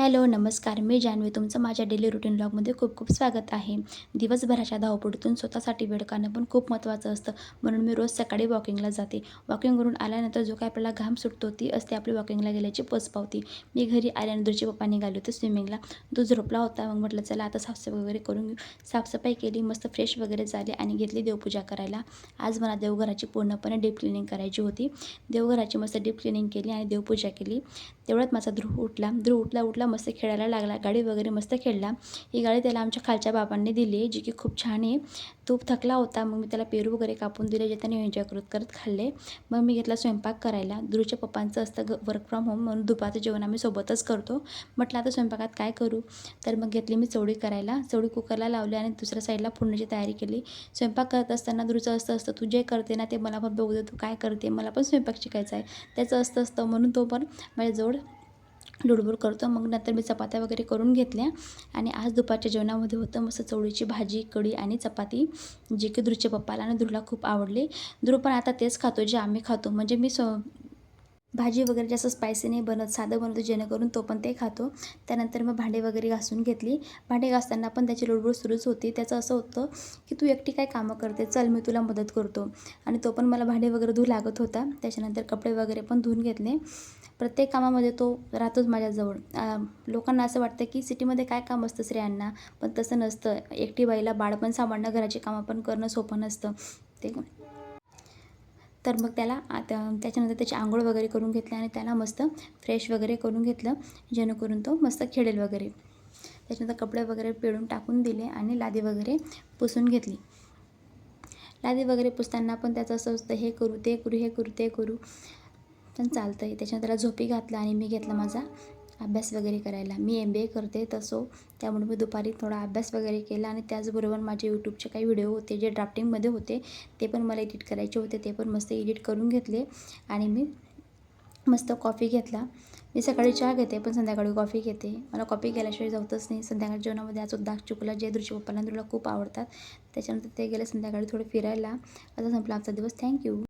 Hello नमस्कार. मी जान्हवी. तुमचं माझ्या डेली रुटीन ब्लॉगमध्ये खूप खूप स्वागत आहे. दिवसभराच्या धावपडीतून स्वतःसाठी वेळ काढणं पण खूप महत्त्वाचं असतं. म्हणून मी रोज सकाळी वॉकिंगला जाते. वॉकिंग करून आल्यानंतर जो काय आपल्याला घाम सुटतो ती असते आपली वॉकिंगला गेल्याची पावती मी घरी आल्यानंतरचे पप्पा निघाले होते स्विमिंगला. तो झोपला होता. मग म्हटलं चला आता साफसफाई वगैरे करून घेऊ. साफसफाई केली मस्त फ्रेश वगैरे झाली आणि घेतली देवपूजा करायला. आज मला देवघराची पूर्णपणे डीप क्लिनिंग करायची होती. देवघराची मस्त डीप क्लिनिंग केली आणि देवपूजा केली. तेवढ्यात माझा ध्रुव उठला. ध्रुव उठला उठला मस्त खेळायला लागला. गाडी वगैरे मस्त खेळला. ही गाडी त्याला आमच्या खालच्या बाबांनी दिली जी की खूप छान आहे. तो थकला होता मग मी त्याला पेरू वगैरे कापून दिले जे त्याने एन्जॉय करत करत खाल्ले. मग मी घेतला स्वयंपाक करायला. दुरूच्या पप्पांचं असतं ग वर्क फ्रॉम होम म्हणून दुपारचं जेवण आम्ही सोबतच करतो. म्हटलं आता स्वयंपाकात काय करू? तर मग घेतली मी चवळी करायला. चवळी कुकरला लावली आणि दुसऱ्या साईडला फोडण्याची तयारी केली. स्वयंपाक करत असताना दुरूचं असतं असतं तू जे करते ना ते मला पण बघू दे तू काय करते मला पण स्वयंपाक शिकायचा आहे. त्याचं असतं असतं म्हणून तो पण माझ्याजवळ लुडबुड करतो. मग नंतर मी चपात्या वगैरे करून घेतल्या. आणि आज दुपारच्या जेवणामध्ये होतं मस्त चवळीची भाजी कढी आणि चपाती जे की ध्रुच्या पप्पाला आणि ध्रुला खूप आवडले. ध्रुव पण आता तेच खातो जे आम्ही खातो. म्हणजे मी स्व भाजी वगैरे जास्त स्पायसी नाही बनत साधं बनवतो जेणेकरून तो पण ते खातो. त्यानंतर मग भांडे वगैरे घासून घेतली. भांडे घासताना पण त्याची लोडबोड सुरूच होती. त्याचं असं होतं की तू एकटी काय कामं करते? चल मी तुला मदत करतो. आणि तो पण मला भांडे वगैरे धुवू लागत होता. त्याच्यानंतर कपडे वगैरे पण धुवून घेतले. प्रत्येक कामामध्ये तो राहतोच माझ्याजवळ. लोकांना असं वाटतं की सिटीमध्ये काय काम असतं स्त्रियांना? पण तसं नसतं. एकटी बाईला बाळ पण सांभाळणं घराची कामं पण करणं सोपं नसतं. ते तर मग त्याला आता त्याच्यानंतर त्याची आंघोळ वगैरे करून घेतली आणि त्याला मस्त फ्रेश वगैरे करून घेतलं जेणेकरून तो मस्त खेळेल वगैरे. त्याच्यानंतर कपडे वगैरे पिळून टाकून दिले आणि लादी वगैरे पुसून घेतली. लादी वगैरे पुसताना पण त्याचं असं असतं हे करू ते करू हे करू ते करू. पण चालतं आहे त्याच्यानंतर त्याला झोपी घातलं आणि मी घेतला माझा. अभ्यास वगैरे करायला. मी एम बी ए करते तसो. त्यामुळे मी दुपारी थोडा अभ्यास वगैरे केला आणि त्याचबरोबर माझे यूट्यूबचे काही व्हिडिओ होते जे ड्राफ्टिंगमध्ये होते ते पण मला एडिट करायचे होते. ते पण मस्त एडिट करून घेतले आणि मी मस्त कॉफी घेतला. मी सकाळी चहा घेते पण संध्याकाळी कॉफी घेते. मला कॉफी केल्याशिवाय जाऊतच नाही. संध्याकाळी जेवणामध्ये आज दाग चुकला जे दृश्य पप्पांना तुला खूप आवडतात. त्याच्यानंतर ते गेले संध्याकाळी थोडे फिरायला. आता संपला आमचा दिवस. थँक्यू